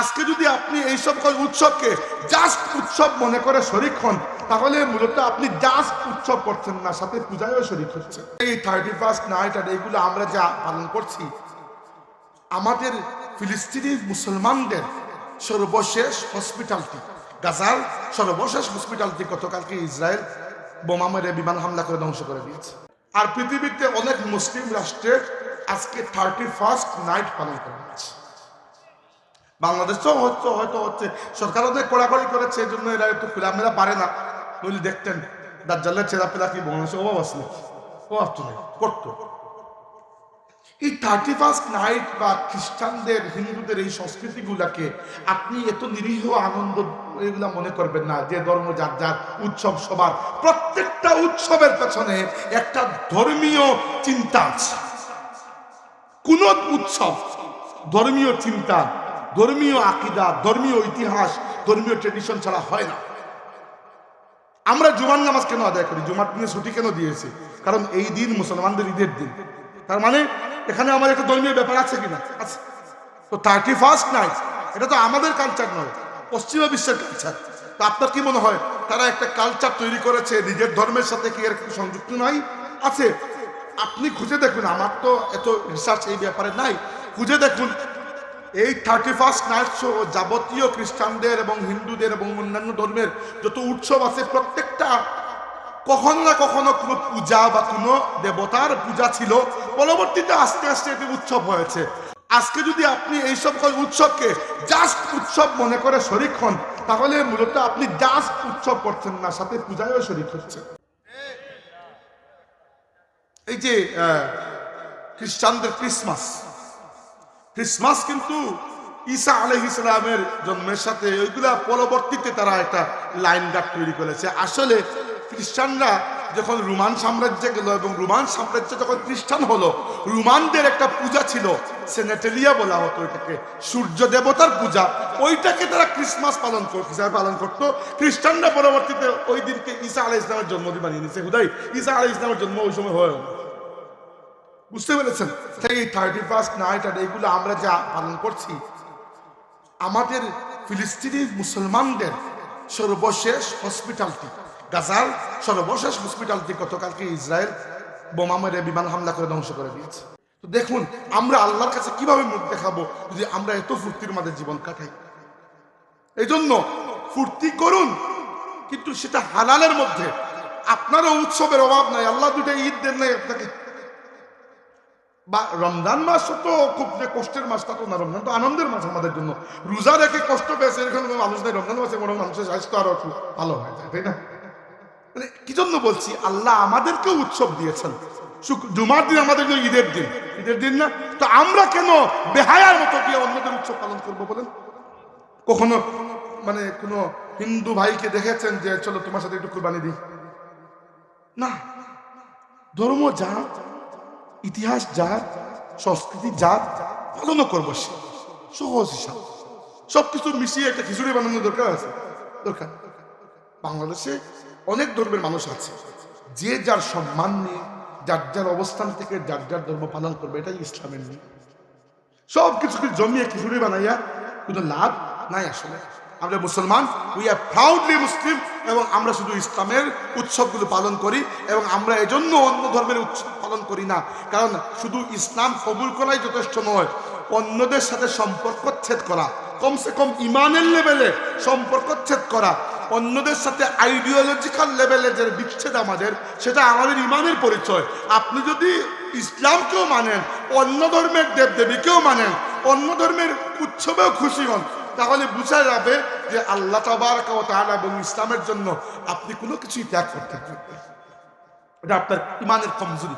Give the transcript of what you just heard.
আজকে যদি আপনি এই সকল উৎসবকে জাস্ট উৎসব মনে করে শরিক হন, তাহলে মূলত আপনি জাস্ট উৎসব করছেন না, সাথে পূজায়ও শরিক হচ্ছে এই থার্টি ফার্স্ট নাইট আর এইগুলো আমরা যা পালন করছি, আমাদের ফিলিস্তিনি মুসলমানদের সর্বশেষ হসপিটালটি গাজার সর্বশেষ হসপিটালটি গতকালকে ইসরায়েল বোমা মেরে বিমান হামলা করে ধ্বংস করে দিয়েছে। আর পৃথিবীতে অনেক মুসলিম রাষ্ট্রের আজকে থার্টি ফার্স্ট নাইট পালন করা হচ্ছে। বাংলাদেশেও হচ্ছে, হয়তো হচ্ছে। সরকার অনেক কড়াকড়ি করেছে, এই জন্য এরা একটু খোলামেলা পারে না। নইলে দেখতেন, দাজ্জালের ছেঁড়া পেলা কি বাংলাদেশে অভাব নাকি অভাব তো নেই করতো এই থার্টি ফার্স্ট নাইট বা খ্রিস্টানদের, হিন্দুদের এই সংস্কৃতিগুলাকে আপনি এত নিরীহ আনন্দ, এগুলা মনে করবেন না, যে ধর্ম, যার যার উৎসব, সবার। প্রত্যেকটা উৎসবের পেছনে একটা ধর্মীয় চিন্তা আছে। কোন উৎসব ধর্মীয় চিন্তা ধর্মীয় আকিদা, ধর্মীয় ইতিহাস, ধর্মীয় ট্রেডিশন ছাড়া হয় না। আমরা জুমার নামাজ কেন আদায় করি, জুমার দিনে ছুটি কেন দিয়েছি? কারণ এই দিন মুসলমানদের ঈদের দিন। তার মানে এখানে আমার একটা ধর্মীয় ব্যাপার আছে কিনা? আছে তো থার্টি ফার্স্ট নাইট এটা তো আমাদের কালচার নয়, পশ্চিমা বিশ্বের কালচার তো আপনার কি মনে হয়, তারা একটা কালচার তৈরি করেছে, নিজের ধর্মের সাথে কি এর সংযুক্ত নাই? আছে, আপনি খুঁজে দেখুন, আমার তো এত রিসার্চ এই ব্যাপারে নাই। খুঁজে দেখুন এই থার্টি ফার্স্ট নাইট শো যাবতীয় খ্রিস্টানদের এবং হিন্দুদের এবং অন্যান্য ধর্মের যত উৎসব আছে, প্রত্যেকটা কখনো না কখনো কোনো পূজা বা কোনো দেবতার পূজা ছিল, পরবর্তীতে আস্তে আস্তে এটি উৎসব হয়েছে। আজকে যদি আপনি এই সকল উৎসবকে জাস্ট উৎসব মনে করে শরিক হন, তাহলে মূলত আপনি জাস্ট উৎসব করছেন না, সাথে পূজায়ও শরিক হচ্ছে এই যে খ্রিস্টানদের ক্রিসমাস ক্রিসমাস কিন্তু ঈসা আলহ ইসলামের জন্মের সাথে ওইগুলা পরবর্তীতে তারা একটা লাইন গার্ড তৈরি করেছে। আসলে খ্রিস্টানরা যখন রোমান সাম্রাজ্যে গেল এবং রোমান সাম্রাজ্য যখন খ্রিস্টান হলো, রোমানদের একটা পূজা ছিল, সেনেটেলিয়া বলা হতো ওইটাকে সূর্য দেবতার পূজা। ওইটাকে তারা ক্রিসমাস পালন হিসাবে পালন করতো। খ্রিস্টানরা পরবর্তীতে ওই দিনকে ঈসা আলাহ ইসলামের জন্মদিন বানিয়ে নিয়েছে। হুদাই, ঈসা আলাহ ইসলামের জন্ম ওই সময় হয় বুঝতে পেরেছেন? এই থার্টি ফার্স্ট নাইট আর এইগুলো আমরা যা পালন করছি, আমাদের ফিলিস্তিনি মুসলমানদের সর্বশেষ হসপিটালটি গাজার সর্বশেষ হসপিটালটি গতকালকে ইসরায়েল বোমা মেরে বিমান হামলা করে ধ্বংস করে দিয়েছে। তো দেখুন, আমরা আল্লাহর কাছে কীভাবে মুখ দেখাবো যদি আমরা এত ফুর্তির মাঝে জীবন কাটাই? এই জন্য ফুর্তি করুন, কিন্তু সেটা হালালের মধ্যে। আপনারও উৎসবের অভাব নাই, আল্লাহ দুটো ঈদ দেন নাই আপনাকে। বা রমজান মাস তো খুব যে কষ্টের মাস, তা তো না, রমজান তো আনন্দের মাস আমাদের জন্য। রোজা রেখে কষ্ট পেয়েছে, এরকম মানুষ নেই, রমজান মাসে হয় মানুষের স্বাস্থ্য আরও ভালো হয়ে যায়, তাই না? মানে কি জন্য বলছি, আল্লাহ আমাদেরকেও উৎসব দিয়েছেন। জুমার দিন আমাদের জন্য ঈদের দিন। ঈদের দিন না? তো আমরা কেন বেহায়ার মতো গিয়ে অন্যদের উৎসব পালন করব বলেন? কখনো মানে কোনো হিন্দু ভাইকে দেখেছেন যে, চলো তোমার সাথে একটু কুরবানি দিই না। ধর্ম যা ইতিহাস যার, সংস্কৃতি যার, পালনও করব সে। সহজ হিসাব। সব কিছু মিশিয়ে একটা খিচুড়ি বানানোর দরকার আছে। দরকার। বাংলাদেশে অনেক ধর্মের মানুষ আছে। যে যার সম্মান নিয়ে, যার যার অবস্থান থেকে যার যার ধর্ম পালন করবে, এটাই ইসলামের নিয়ে সব কিছুকে জমিয়ে খিচুড়ি বানাইয়া কোনো লাভ নাই আসলে। আমরা মুসলমান উই আর প্রাউডলি মুসলিম এবং আমরা শুধু ইসলামের উৎসবগুলো পালন করি এবং আমরা এজন্য অন্য ধর্মের উৎসব পালন করি না। কারণ শুধু ইসলাম কবুল করাই যথেষ্ট নয়, অন্যদের সাথে সম্পর্ক ছেদ করা, কমসে কম ইমানের লেভেলে সম্পর্ক ছেদ করা, অন্যদের সাথে আইডিওলজিক্যাল লেভেলে যে বিচ্ছেদ আমাদের, সেটা আমাদের ইমানের পরিচয়। আপনি যদি ইসলামকেও মানেন, অন্য ধর্মের দেবদেবীকেও মানেন, অন্য ধর্মের উৎসবেও খুশি হন, তাহলে বোঝা যাবে যে আল্লাহ তাবারক ও তাআলা এবং ইসলামের জন্য আপনি কোনো কিছুই ত্যাগ করতে পারবেন এটা আপনার ইমানের কমজোরি।